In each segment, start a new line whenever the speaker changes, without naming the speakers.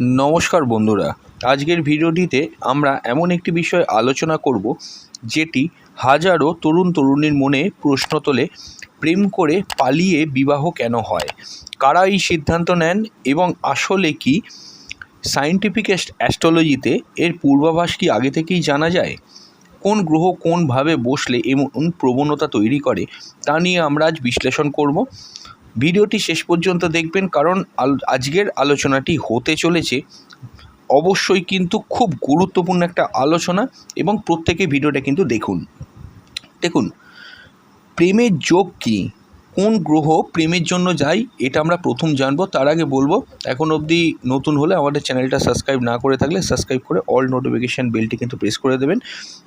নমস্কার বন্ধুরা। আজকের ভিডিওটিতে আমরা এমন একটি বিষয় আলোচনা করব, যেটি হাজারো তরুণ তরুণীর মনে প্রশ্ন তোলে, প্রেম করে পালিয়ে বিবাহ কেন হয়? কারা এই সিদ্ধান্ত নেন এবং আসলে কি? সায়েন্টিফিক অ্যাস্ট্রোলজিতে এর পূর্বাভাস কি আগে থেকেই জানা যায়? কোন গ্রহ কোনভাবে বসলে এমন প্রবণতা তৈরি করে, তা নিয়ে আমরা আজ বিশ্লেষণ করব। ভিডিওটি শেষ পর্যন্ত দেখবেন, কারণ আজকের আলোচনাটি হতে চলেছে। অবশ্যই কিন্তু খুব গুরুত্বপূর্ণ একটা আলোচনা এবং প্রত্যেকে ভিডিওটা কিন্তু দেখুন। দেখুন, প্রেমের যোগ কী? কোন গ্রহ প্রেমের জন্য যায়, এটা আমরা প্রথম জানব, তার আগে বলব, এখন অবধি নতুন হলে আমাদের চ্যানেলটা সাবস্ক্রাইব না করে থাকলে সাবস্ক্রাইব করে অল নোটিফিকেশান বেলটি কিন্তু প্রেস করে দেবেন,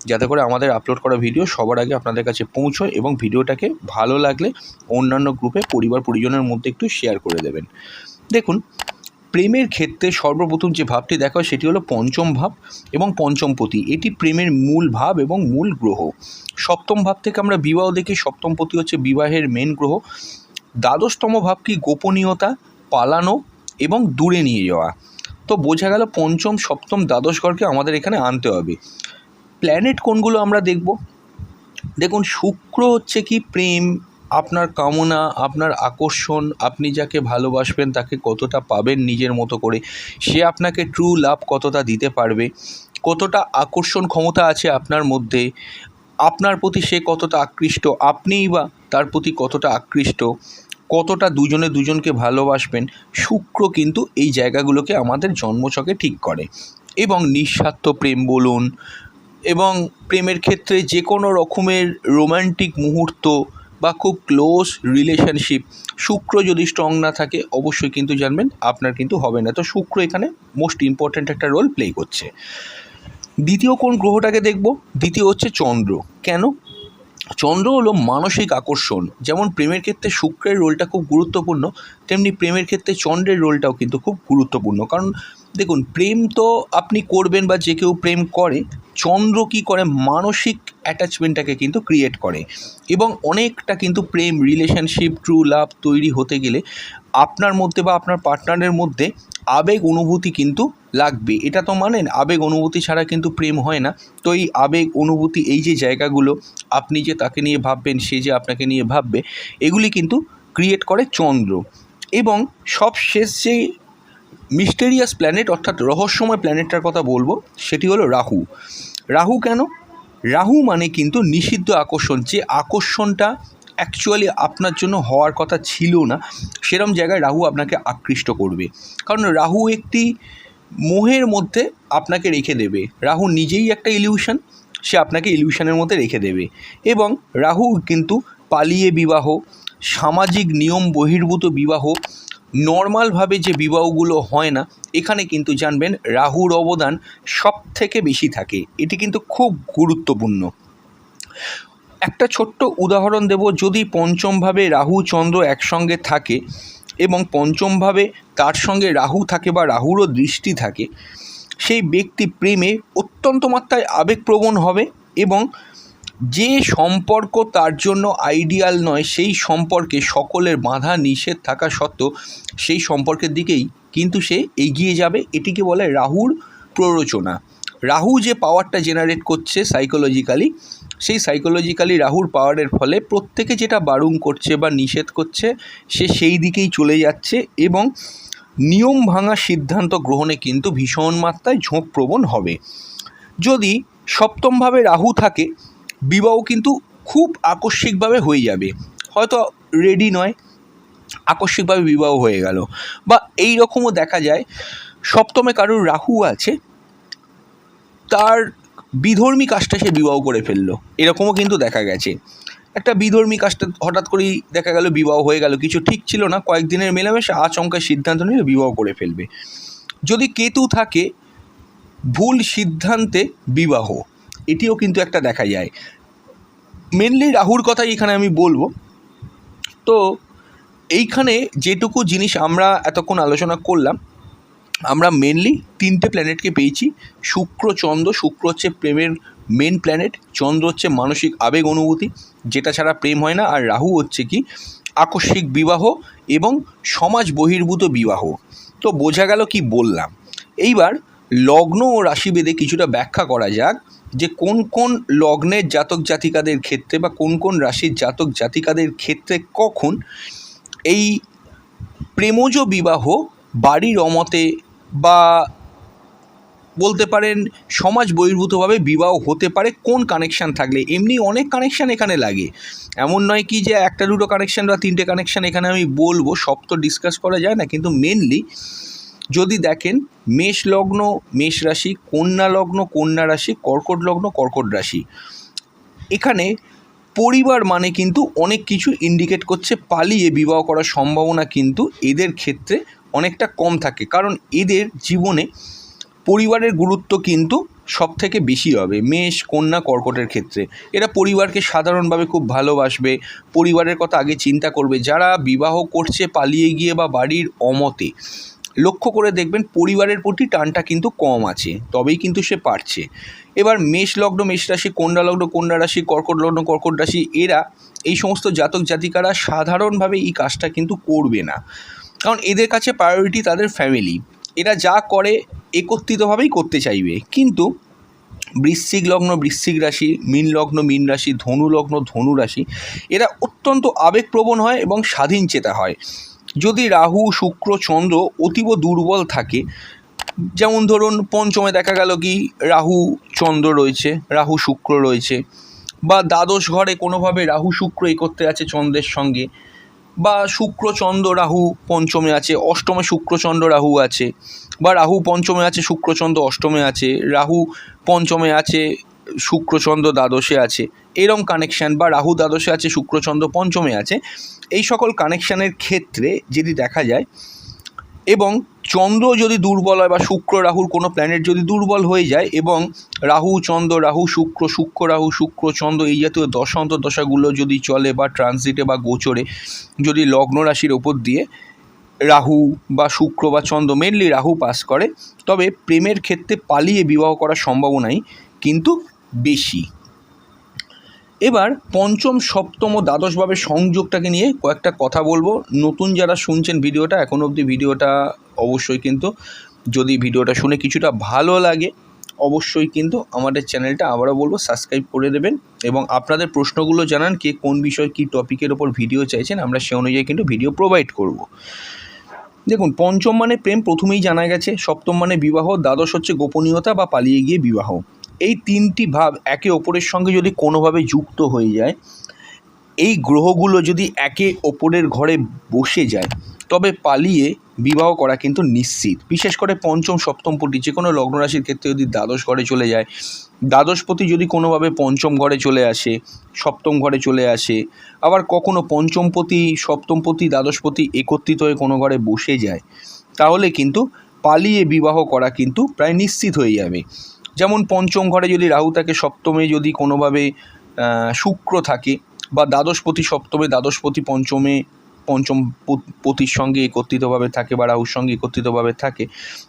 যাতে করে আমাদের আপলোড করা ভিডিও সবার আগে আপনাদের কাছে পৌঁছয় এবং ভিডিওটাকে ভালো লাগলে অন্যান্য গ্রুপে পরিবার পরিজনের মধ্যে একটু শেয়ার করে দেবেন। দেখুন প্রেমের ক্ষেত্রে সর্বপ্রথম যে ভাবটি দেখা হয় সেটি হলো পঞ্চম ভাব এবং পঞ্চমপতি এটি প্রেমের মূল ভাব এবং মূল গ্রহ। সপ্তম ভাব থেকে আমরা বিবাহ দেখি। সপ্তমপতি হচ্ছে বিবাহের মেন গ্রহ। দ্বাদশতম ভাব কি গোপনীয়তা, পালানো এবং দূরে নিয়ে যাওয়া। তো বোঝা গেল পঞ্চম, সপ্তম, দ্বাদশ ঘরকে আমাদের এখানে আনতে হবে। প্ল্যানেট কোনগুলো আমরা দেখব? দেখুন, শুক্র হচ্ছে কি প্রেম আপনার কামনা, আপনার আকর্ষণ, আপনি যাকে ভালোবাসবেন তাকে কতটা পাবেন নিজের মতো করে, সে আপনাকে ট্রু লাভ কতটা দিতে পারবে, কতটা আকর্ষণ ক্ষমতা আছে আপনার মধ্যে, আপনার প্রতি সে কতটা আকৃষ্ট, আপনিই বা তার প্রতি কতটা আকৃষ্ট, কতটা দুজনে দুজনকে ভালোবাসবেন, শুক্র কিন্তু এই জায়গাগুলোকে আমাদের জন্মছকে ঠিক করে। এবং নিঃস্বার্থ প্রেম বলুন, এবং প্রেমের ক্ষেত্রে যে কোনো রকমের রোমান্টিক মুহূর্ত বা খুব ক্লোজ রিলেশনশিপ শুক্র যদি স্ট্রং না থাকে, অবশ্যই কিন্তু জানবেন আপনার কিন্তু হবে না। তো শুক্র এখানে মোস্ট ইম্পর্ট্যান্ট একটা রোল প্লে করছে। দ্বিতীয় কোন গ্রহটাকে দেখব? দ্বিতীয় হচ্ছে চন্দ্র। কেন? চন্দ্র হলো মানসিক আকর্ষণ। যেমন প্রেমের ক্ষেত্রে শুক্রের রোলটা খুব গুরুত্বপূর্ণ, তেমনি প্রেমের ক্ষেত্রে চন্দ্রের রোলটাও কিন্তু খুব গুরুত্বপূর্ণ। কারণ দেখুন, প্রেম তো আপনি করবেন বা যে কেউ প্রেম করে, চন্দ্র কী করে মানসিক অ্যাটাচমেন্টটাকে কিন্তু ক্রিয়েট করে। এবং অনেকটা কিন্তু প্রেম রিলেশনশিপ ট্রু লাভ তৈরি হতে গেলে আপনার মধ্যে বা আপনার পার্টনারের মধ্যে আবেগ অনুভূতি কিন্তু লাগবে। এটা তো মানেন, আবেগ অনুভূতি ছাড়া কিন্তু প্রেম হয় না। তো এই আবেগ অনুভূতি, এই যে জায়গাগুলো আপনি যে তাকে নিয়ে ভাববেন, সে যে আপনাকে নিয়ে ভাববে, এগুলি কিন্তু ক্রিয়েট করে চন্দ্র। এবং সব শেষ যে মিস্টেরিয়াস প্ল্যানেট অর্থাৎ রহস্যময় প্ল্যানেটটার কথা বলব, সেটি হলো রাহু। রাহু কেন? রাহু মানে কিন্তু নিষিদ্ধ আকর্ষণ, যে আকর্ষণটা অ্যাকচুয়ালি আপনার জন্য হওয়ার কথা ছিল না, সেরম জায়গায় রাহু আপনাকে আকৃষ্ট করবে। কারণ রাহু একটি মোহের মধ্যে আপনাকে রেখে দেবে। রাহু নিজেই একটা ইলিউশন সে আপনাকে ইলিউশনের মধ্যে রেখে দেবে। এবং রাহু কিন্তু পালিয়ে বিবাহ, সামাজিক নিয়ম বহির্ভূত বিবাহ নর্মালভাবে যে বিবাহগুলো হয় না, এখানে কিন্তু জানবেন রাহুর অবদান সব থেকে বেশি থাকে। এটি কিন্তু খুব গুরুত্বপূর্ণ। একটা ছোট্ট উদাহরণ দেব, যদি পঞ্চমভাবে রাহু চন্দ্র একসঙ্গে থাকে এবং পঞ্চমভাবে তার সঙ্গে রাহু থাকে বা রাহুরও দৃষ্টি থাকে, সেই ব্যক্তি প্রেমে অত্যন্ত মাত্রায় আবেগপ্রবণ হবে এবং যে সম্পর্ক তার জন্য আইডিয়াল নয়, সেই সম্পর্কে সকলের বাধা নিষেধ থাকা সত্ত্বেও সেই সম্পর্কের দিকেই কিন্তু সে এগিয়ে যাবে। এটিকে বলে রাহুর প্ররোচনা। রাহু যে পাওয়ারটা জেনারেট করছে সাইকোলজিক্যালি সেই সাইকোলজিক্যালি রাহুর পাওয়ারের ফলে প্রত্যেকে যেটা বারণ করছে বা নিষেধ করছে, সে সেই দিকেই চলে যাচ্ছে এবং নিয়ম ভাঙা সিদ্ধান্ত গ্রহণে কিন্তু ভীষণ মাত্রায় ঝোঁকপ্রবণ হবে। যদি সপ্তমভাবে রাহু থাকে বিবাহ কিন্তু খুব আকস্মিকভাবে হয়ে যাবে। হয়তো রেডি নয়, আকস্মিকভাবে বিবাহ হয়ে গেল। বা এই রকমও দেখা যায়, সপ্তমে কারোর রাহু আছে, তার বিধর্মী কাজটা সে বিবাহ করে ফেলল। এরকমও কিন্তু দেখা গেছে। একটা বিধর্মী কাজটা হঠাৎ করেই দেখা গেল বিবাহ হয়ে গেল। কিছু ঠিক ছিল না, কয়েকদিনের মেলামেশা, আচমকা সিদ্ধান্ত নিয়ে বিবাহ করে ফেলবে। যদি কেতু থাকে, ভুল সিদ্ধান্তে বিবাহ। এটিও কিন্তু একটা দেখা যায়। মেনলি রাহুর কথাই এখানে আমি বলব। তো, এইখানে যেটুকু জিনিস আমরা এতক্ষণ আলোচনা করলাম, আমরা মেনলি তিনটে প্ল্যানেটকে পেয়েছি। শুক্র, চন্দ্র, শুক্র হচ্ছে প্রেমের মেন প্ল্যানেট চন্দ্র হচ্ছে মানসিক আবেগ অনুভূতি, যেটা ছাড়া প্রেম হয় না। আর রাহু হচ্ছে কি? আকস্মিক বিবাহ এবং সমাজ বহির্ভূত বিবাহ। তো বোঝা গেল কি বললাম। এইবার লগ্ন ও রাশিভেদে কিছুটা ব্যাখ্যা করা যাক। যে কোন কোন লগ্নের জাতক জাতিকাদের ক্ষেত্রে বা কোন কোন রাশির জাতক জাতিকাদের ক্ষেত্রে কখন এই প্রেমজ বিবাহ বাড়ির অমতে বা বলতে পারেন সমাজ বহির্ভূতভাবে বিবাহ হতে পারে কোন কানেকশান থাকলে? এমনি অনেক কানেকশান এখানে লাগে। এমন নয় কি যে একটা দুটো কানেকশান বা তিনটে কানেকশান এখানে আমি বলব, সব তো ডিসকাস করা যায় না, কিন্তু মেনলি যদি দেখেন মেষ লগ্ন, মেষ রাশি, কন্যা লগ্ন, কন্যা রাশি, কর্কট লগ্ন, কর্কট রাশি। এখানে পরিবার মানে কিন্তু অনেক কিছু ইন্ডিকেট করছে, পালিয়ে বিবাহ করার সম্ভাবনা কিন্তু এদের ক্ষেত্রে অনেকটা কম থাকে। কারণ এদের জীবনে পরিবারের গুরুত্ব কিন্তু সব থেকে বেশি হবে, মেষ, কন্যা, কর্কটের ক্ষেত্রে। এরা পরিবারকে সাধারণভাবে খুব ভালোবাসবে, পরিবারের কথা আগে চিন্তা করবে। যারা বিবাহ করছে, পালিয়ে গিয়ে বা বাড়ির অমতে লক্ষ্য করে দেখবেন পরিবারের প্রতি টানটা কিন্তু কম আছে, তবেই কিন্তু সে পারছে। এবার মেষ লগ্ন, মেষ রাশি, কন্যা লগ্ন, কন্যা রাশি, কর্কট লগ্ন, কর্কট রাশি, এরা এই সমস্ত জাতক জাতিকারা সাধারণভাবে এই কাজটা কিন্তু করবে না। কারণ এদের কাছে প্রায়োরিটি তাদের ফ্যামিলি এরা যা করে একত্রিতভাবেই করতে চাইবে। কিন্তু বৃশ্চিক লগ্ন, বৃশ্চিক রাশি, মীন লগ্ন, মীন রাশি, ধনু লগ্ন, ধনু রাশি, এরা অত্যন্ত আবেগপ্রবণ হয় এবং স্বাধীন চেতা হয়। যদি রাহু, শুক্র, চন্দ্র অতীব দুর্বল থাকে, যেমন ধরুন পঞ্চমে দেখা গেল কি, রাহু, চন্দ্র রয়েছে, রাহু, শুক্র রয়েছে, বা দ্বাদশ ঘরে কোনোভাবে রাহু, শুক্র একত্রে আছে চন্দ্রের সঙ্গে, বা শুক্র, চন্দ্র, রাহু, পঞ্চমে আছে, অষ্টমে শুক্রচন্দ্র রাহু আছে, বা রাহু, পঞ্চমে আছে শুক্রচন্দ্র অষ্টমে আছে, রাহু, পঞ্চমে আছে শুক্রচন্দ্র দ্বাদশে আছে, এরম কানেকশান বা রাহু দ্বাদশে আছে, শুক্রচন্দ্র পঞ্চমে আছে, এই সকল কানেকশানের ক্ষেত্রে যদি দেখা যায় এবং চন্দ্র যদি দুর্বল হয় বা শুক্র রাহুর কোনো প্ল্যানেট যদি দুর্বল হয়ে যায় এবং রাহু, চন্দ্র, রাহু, শুক্র শুক্র রাহু, শুক্র, চন্দ্র এই জাতীয় দশান্ত দশাগুলো যদি চলে বা ট্রানজিটে বা গোচরে যদি লগ্ন রাশির ওপর দিয়ে রাহু বা শুক্র বা চন্দ্র মেনলি রাহু পাস করে, তবে প্রেমের ক্ষেত্রে পালিয়ে বিবাহ করার সম্ভাবনাই কিন্তু বেশি। এবার পঞ্চম, সপ্তম দ্বাদশভাবে সংযোগটাকে নিয়ে কয়েকটা কথা বলব। নতুন যারা শুনছেন ভিডিওটা, এখন অবধি ভিডিওটা অবশ্যই কিন্তু, যদি ভিডিওটা শুনে কিছুটা ভালো লাগে, অবশ্যই কিন্তু আমাদের চ্যানেলটা আবারও বলব, সাবস্ক্রাইব করে দেবেন এবং আপনাদের প্রশ্নগুলো জানান, কে কোন বিষয় কী টপিকের ওপর ভিডিও চাইছেন, আমরা সে অনুযায়ী কিন্তু ভিডিও প্রোভাইড করব। দেখুন, পঞ্চম মানে প্রেম প্রথমেই জানা গেছে, সপ্তম মানে বিবাহ, দ্বাদশ হচ্ছে গোপনীয়তা বা পালিয়ে গিয়ে বিবাহ। এই তিনটি ভাব একে অপরের সঙ্গে যদি কোনোভাবে যুক্ত হয়ে যায়, এই গ্রহগুলো যদি একে অপরের ঘরে বসে যায়, তবে পালিয়ে বিবাহ করা কিন্তু নিশ্চিত। বিশেষ করে পঞ্চম, সপ্তম পতি, যে কোনো লগ্ন রাশির ক্ষেত্রে যদি দ্বাদশ ঘরে চলে যায় দ্বাদশপতি যদি কোনোভাবে পঞ্চম ঘরে চলে আসে, সপ্তম ঘরে চলে আসে, আবার কখনো পঞ্চমপতি সপ্তমপতি দ্বাদশপতি একত্রিত হয়ে কোনো ঘরে বসে যায়, তাহলে কিন্তু পালিয়ে বিবাহ করা কিন্তু প্রায় নিশ্চিত হয়ে যাবে। যেমন পঞ্চম ঘরে যদি রাহু থাকে, সপ্তমে যদি কোনোভাবে শুক্র থাকে বা দ্বাদশপতি, সপ্তমে দ্বাদশপতি, পঞ্চমে, পঞ্চম পত- পতির সঙ্গে একত্রিতভাবে থাকে বা রাহুর সঙ্গে একত্রিতভাবে থাকে,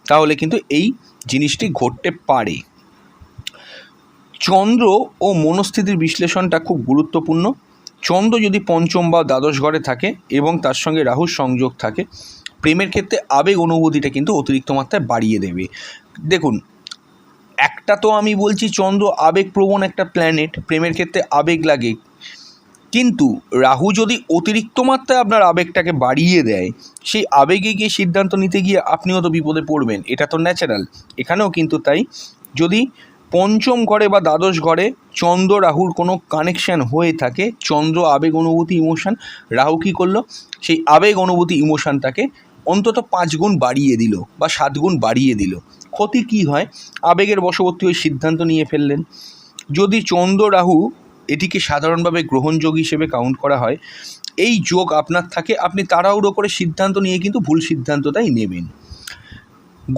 তাহলে কিন্তু এই জিনিসটি ঘটতে পারে। চন্দ্র ও মনস্থিতির বিশ্লেষণটা খুব গুরুত্বপূর্ণ। চন্দ্র যদি পঞ্চম বা দ্বাদশ ঘরে থাকে এবং তার সঙ্গে রাহুর সংযোগ থাকে, প্রেমের ক্ষেত্রে আবেগ অনুভূতিটা কিন্তু অতিরিক্ত মাত্রায় বাড়িয়ে দেবে। দেখুন একটা তো আমি বলছি চন্দ্র আবেগপ্রবণ একটা প্ল্যানেট প্রেমের ক্ষেত্রে আবেগ লাগে। কিন্তু রাহু যদি অতিরিক্ত মাত্রায় আপনার আবেগটাকে বাড়িয়ে দেয়, সেই আবেগে গিয়ে সিদ্ধান্ত নিতে গিয়ে আপনিও তো বিপদে পড়বেন, এটা তো ন্যাচারাল এখানেও কিন্তু তাই। যদি পঞ্চম ঘরে বা দ্বাদশ ঘরে চন্দ্র রাহুর কোনো কানেকশান হয়ে থাকে, চন্দ্র আবেগ অনুভূতি ইমোশান রাহু কী করল? সেই আবেগ অনুভূতি ইমোশানটাকে অন্তত পাঁচ গুণ বাড়িয়ে দিল বা সাত গুণ বাড়িয়ে দিল। ক্ষতি কী হয়? আবেগের বশবর্তী ওই সিদ্ধান্ত নিয়ে ফেললেন। যদি চন্দ্র রাহু এটিকে সাধারণভাবে গ্রহণযোগ হিসেবে কাউন্ট করা হয়, এই যোগ আপনার থাকে, আপনি তাড়াহুড়ো করে সিদ্ধান্ত নিয়ে কিন্তু ভুল সিদ্ধান্তটাই নেবেন।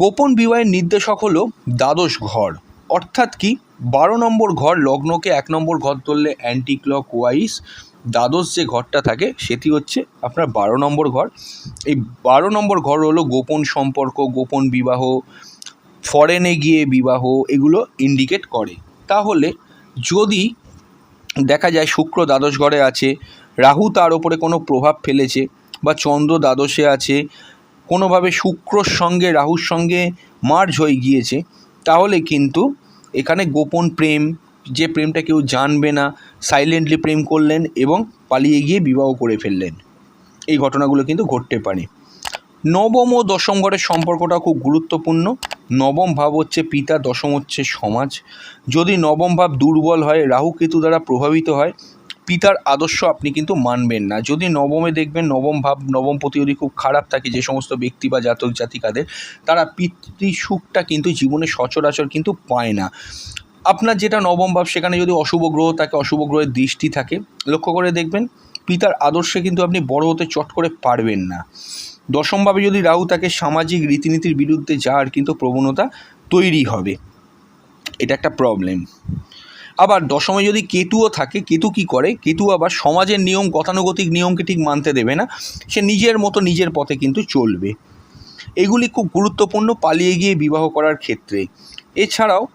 গোপন বিবাহের নির্দেশক হলো দ্বাদশ ঘর। অর্থাৎ কি? বারো নম্বর ঘর লগ্নকে এক নম্বর ঘর ধরলে অ্যান্টি ক্লক ওয়াইজ দ্বাদশ যে ঘরটা থাকে, সেটি হচ্ছে আপনার বারো নম্বর ঘর। এই বারো নম্বর ঘর হলো গোপন সম্পর্ক, গোপন বিবাহ ফরেনে গিয়ে বিবাহ এগুলো ইন্ডিকেট করে। তাহলে যদি দেখা যায় শুক্র দ্বাদশ ঘরে আছে, রাহু তার ওপরে কোনো প্রভাব ফেলেছে বা চন্দ্র দ্বাদশে আছে, কোনোভাবে শুক্রর সঙ্গে, রাহুর সঙ্গে মার্জ হয়ে গিয়েছে, তাহলে কিন্তু এখানে গোপন প্রেম, যে প্রেমটা কেউ জানবে না সাইলেন্টলি প্রেম করলেন এবং পালিয়ে গিয়ে বিবাহ করে ফেললেন। এই ঘটনাগুলো কিন্তু ঘটতে পারে। নবম ও দশম ঘরের সম্পর্কটা খুব গুরুত্বপূর্ণ। নবম ভাব হচ্ছে পিতা, দশম হচ্ছে সমাজ। যদি নবম ভাব দুর্বল হয়, রাহু কেতু দ্বারা প্রভাবিত হয়, পিতার আদর্শ আপনি কিন্তু মানবেন না। যদি নবমে দেখবেন নবম ভাব, নবম প্রতি যদি খুব খারাপ থাকে যে সমস্ত ব্যক্তি বা জাতক জাতিকাদের, তারা পিতৃ সুখটা কিন্তু জীবনে সচরাচর কিন্তু পায় না। আপনার যেটা নবম ভাব, সেখানে যদি অশুভ গ্রহ থাকে, অশুভ গ্রহের দৃষ্টি থাকে, লক্ষ্য করে দেখবেন, পিতার আদর্শে কিন্তু আপনি বড় হতে চট করে পারবেন না। দশমভাবে যদি রাহু তাকে সামাজিক রীতিনীতির বিরুদ্ধে যাওয়ার কিন্তু প্রবণতা তৈরি হবে। এটা একটা প্রবলেম আবার দশমে যদি কেতুও থাকে, কেতু কি করে? কেতু আবার সমাজের নিয়ম, গতানুগতিক নিয়মকে ঠিক মানতে দেবে না। সে নিজের মতো নিজের পথে কিন্তু চলবে। এগুলি খুব গুরুত্বপূর্ণ পালিয়ে গিয়ে বিবাহ করার ক্ষেত্রে। এছাড়াও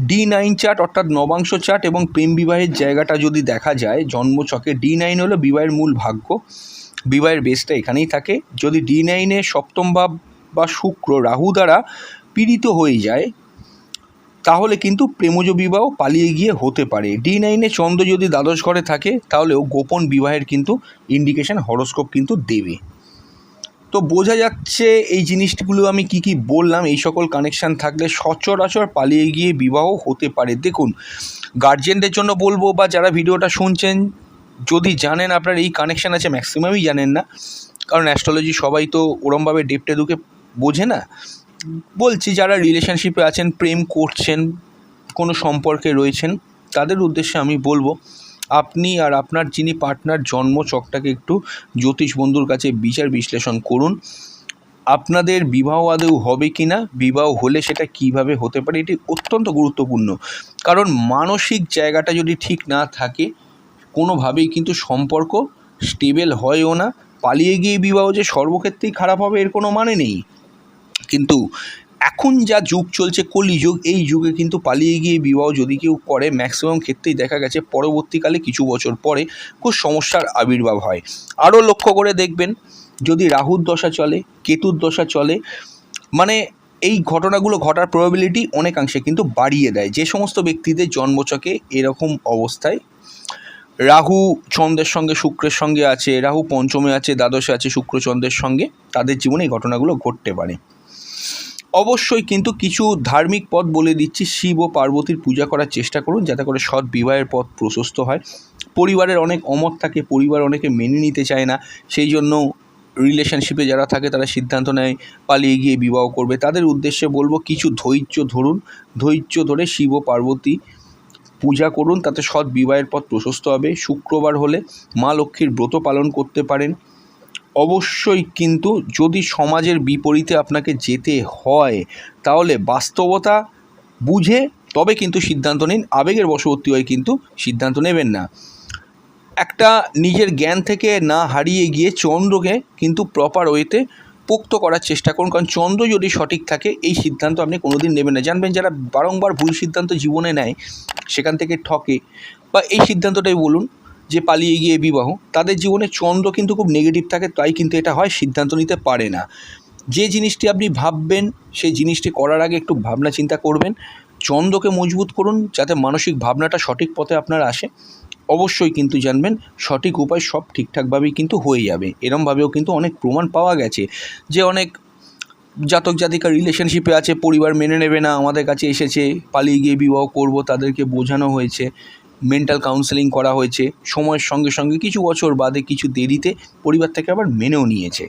ডি নাইন চার্ট অর্থাৎ নবাংশ চার্ট এবং প্রেম বিবাহের জায়গাটা যদি দেখা যায়, জন্মছকে ডি নাইন হলো বিবাহের মূল ভাগ্য। বিবাহের বেসটা এখানেই থাকে। যদি ডি নাইনে সপ্তম ভাব বা শুক্র রাহু দ্বারা পীড়িত হয়ে যায়, তাহলে কিন্তু প্রেমজ বিবাহ পালিয়ে গিয়ে হতে পারে। ডি নাইনে চন্দ্র যদি দ্বাদশ ঘরে থাকে, তাহলেও গোপন বিবাহের কিন্তু ইন্ডিকেশন হরস্কোপ কিন্তু দেবে। তো বোঝা যাচ্ছে এই জিনিসগুলো আমি কি কি বললাম, এই সকল কানেকশান থাকলে সচরাচর পালিয়ে গিয়ে বিবাহ হতে পারে। দেখুন গার্জেনদের জন্য বলব বা যারা ভিডিওটা শুনছেন যদি জানেন আপনার এই কানেকশান আছে ম্যাক্সিমামই জানেন না। কারণ অ্যাস্ট্রোলজি সবাই তো ওরমভাবে ডেপটে ঢুকে বোঝে না। বলছি, যারা রিলেশনশিপে আছেন, প্রেম করছেন, কোনো সম্পর্কে রয়েছেন, তাদের উদ্দেশ্যে আমি বলব, আপনি আর আপনার যিনি পার্টনার জন্ম চকটাকে একটু জ্যোতিষ বন্ধুর কাছে বিচার বিশ্লেষণ করুন। আপনাদের বিবাহ আদৌ হবে কি না বিবাহ হলে সেটা কীভাবে হতে পারে, এটি অত্যন্ত গুরুত্বপূর্ণ। কারণ মানসিক জায়গাটা যদি ঠিক না থাকে কোনোভাবেই কিন্তু সম্পর্ক স্টেবেল হয়ও না। পালিয়ে গিয়ে বিবাহ যে সর্বক্ষেত্রেই খারাপ হবে, এর কোনো মানে নেই। কিন্তু এখন যা যুগ চলছে, কলিযুগ, এই যুগে কিন্তু পালিয়ে গিয়ে বিবাহ যদি কেউ করে ম্যাক্সিমাম ক্ষেত্রেই দেখা গেছে পরবর্তীকালে কিছু বছর পরে খুব সমস্যার আবির্ভাব হয়। আরও লক্ষ্য করে দেখবেন, যদি রাহুর দশা চলে, কেতুর দশা চলে মানে এই ঘটনাগুলো ঘটার প্রবাবিলিটি অনেকাংশে কিন্তু বাড়িয়ে দেয়। যে সমস্ত ব্যক্তিদের জন্মচকে এরকম অবস্থায় রাহু চন্দ্রের সঙ্গে, শুক্রের সঙ্গে আছে, রাহু পঞ্চমে আছে, দ্বাদশে আছে, শুক্র চন্দ্রের সঙ্গে, তাদের জীবনে এই ঘটনাগুলো ঘটতে পারে। অবশ্যই কিন্তু কিছু ধার্মিক পথ বলে দিচ্ছি, শিব ও পার্বতীর পূজা করার চেষ্টা করুন, যাতে করে সৎ বিবাহের পথ প্রশস্ত হয়। পরিবারের অনেক অমত থাকে, পরিবার অনেকে মেনে নিতে চায় না, সেই জন্য রিলেশনশিপে যারা থাকে, তারা সিদ্ধান্ত নেয়, পালিয়ে গিয়ে বিবাহ করবে। তাদের উদ্দেশ্যে বলব, কিছু ধৈর্য ধরুন। ধৈর্য ধরে শিব পার্বতী পূজা করুন, তাতে সৎ বিবাহের পথ প্রশস্ত হবে। শুক্রবার হলে মা লক্ষ্মীর ব্রত পালন করতে পারেন। অবশ্যই কিন্তু যদি সমাজের বিপরীতে আপনাকে যেতে হয়, তাহলে বাস্তবতা বুঝে তবে কিন্তু সিদ্ধান্ত নিন। আবেগের বশবর্তী হয়ে কিন্তু সিদ্ধান্ত নেবেন না। একটা নিজের জ্ঞান থেকে না হারিয়ে গিয়ে চন্দ্রকে কিন্তু প্রপার ওয়েতে পোক্ত করার চেষ্টা করুন, কারণ চন্দ্র যদি সঠিক থাকে, এই সিদ্ধান্ত আপনি কোনোদিন নেবেন না। জানবেন যারা বারংবার ভুল সিদ্ধান্ত জীবনে নেয়, সেখান থেকে ঠকে। বা এই সিদ্ধান্তটাই বলুন যে পালিয়ে গিয়ে বিবাহ, তাদের জীবনে চন্দ্র কিন্তু খুব নেগেটিভ থাকে, তাই কিন্তু এটা হয়, সিদ্ধান্ত নিতে পারে না। যে জিনিসটি আপনি ভাববেন, সেই জিনিসটি করার আগে একটু ভাবনা চিন্তা করবেন। চন্দ্রকে মজবুত করুন, যাতে মানসিক ভাবনাটা সঠিক পথে আপনার আসে। অবশ্যই কিন্তু জানবেন, সঠিক উপায় সব ঠিকঠাকভাবেই কিন্তু হয়ে যাবে। এরমভাবেও কিন্তু অনেক প্রমাণ পাওয়া গেছে যে অনেক জাতক জাতিকা রিলেশনশিপে আছে, পরিবার মেনে নেবে না, আমাদের কাছে এসেছে, পালিয়ে গিয়ে বিবাহ করব, তাদেরকে বোঝানো হয়েছে মেন্টাল কাউন্সেলিং করা হয়েছে, সময়ের সঙ্গে সঙ্গে কিছু বছর বাদে কিছু দেরিতে পরিবার থেকে আবার মেনেও নিয়েছে।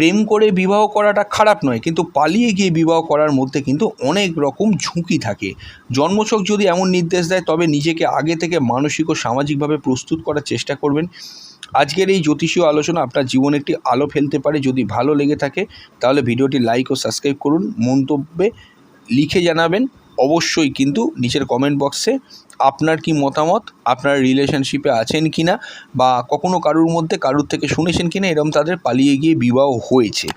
প্রেম করে বিবাহ করাটা খারাপ নয়, কিন্তু পালিয়ে গিয়ে বিবাহ করার মধ্যে কিন্তু অনেক রকম ঝুঁকি থাকে। জন্মছক যদি এমন নির্দেশ দেয়, তবে নিজেকে আগে থেকে মানসিক ও সামাজিকভাবে প্রস্তুত করার চেষ্টা করবেন। আজকের এই জ্যোতিষীয় আলোচনা আপনার জীবনে একটি আলো ফেলতে পারে, যদি ভালো লেগে থাকে, তাহলে ভিডিওটি লাইক ও সাবস্ক্রাইব করুন। মন্তব্যে লিখে জানাবেন। অবশ্যই কিন্তু নিচের কমেন্ট বক্সে আপনার কি মতামত, আপনার রিলেশনশিপে আছেন কি না বা কখনো কারুর মধ্যে কারুর থেকে শুনেছেন কি না এরম তাদের পালিয়ে গিয়ে বিবাহ হয়েছে।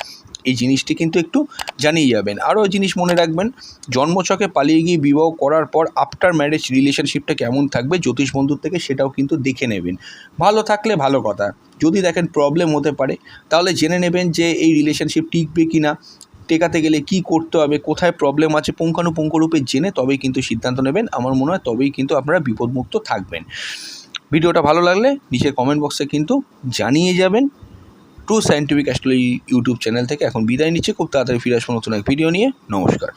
এই জিনিসটি কিন্তু একটু জানিয়ে যাবেন। আরও জিনিস মনে রাখবেন, জন্মচকে পালিয়ে গিয়ে বিবাহ করার পর আফটার ম্যারেজ রিলেশনশিপটা কেমন থাকবে জ্যোতিষ বন্ধুর থেকে সেটাও কিন্তু দেখে নেবেন। ভালো থাকলে ভালো কথা। যদি দেখেন প্রবলেম হতে পারে, তাহলে জেনে নেবেন যে এই রিলেশনশিপ টিকবে কি না টেকাতে গেলে কি করতে হবে, কোথায় প্রবলেম আছে, পুঙ্খানুপুঙ্খরূপে জেনে তবেই কিন্তু সিদ্ধান্ত নেবেন। আমার মনে হয় তবেই কিন্তু আপনারা বিপদমুক্ত থাকবেন। ভিডিওটা ভালো লাগলে নিচের কমেন্ট বক্সে কিন্তু জানিয়ে যাবেন। True scientific astrology YouTube channel থেকে। এখন বিদায় নিচ্ছে। খুব তাড়াতাড়ি ফিরে আসব নতুন এক ভিডিও নিয়ে। নমস্কার।